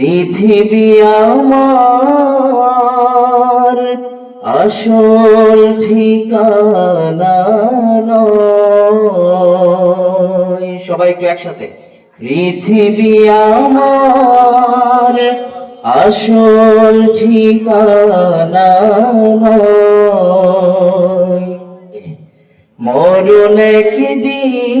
পৃথিবী আমার আসল ঠিকানা সবাই একটু একসাথে। পৃথিবী আমার আসল ঠিকানা মরণ একদিন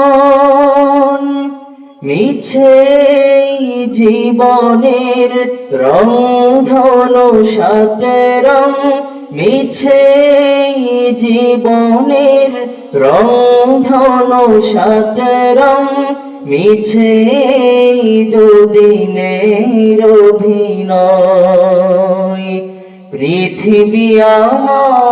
মিছে জীবনের রং ধনু রং, মিছে জীবনের রং ধনু রং, মিছে দুদিনের অভিনয়। পৃথিবী আমার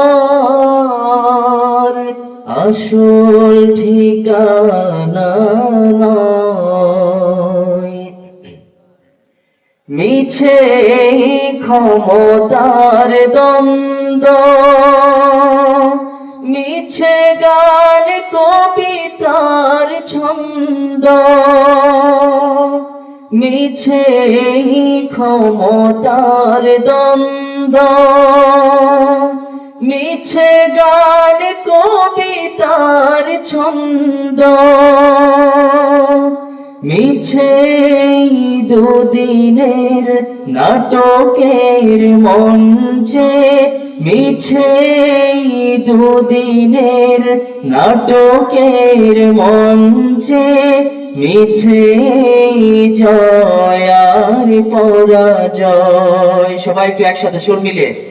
আসল ঠিকানা মিছে ক্ষমতার দ্বন্দ্ব মিছে গান কবিতার ছন্দ মিছে ক্ষমতার দ্বন্দ্ব। মিছে গান কবিতার ছন্দ। মিছে দুদিনের নাটকের মঞ্চে, মিছে দুদিনের নাটকের মঞ্চে, মিছে জয়ার পরাজয়। সবাই একসাথে সুর মিলে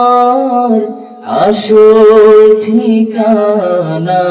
আসল ঠিকানা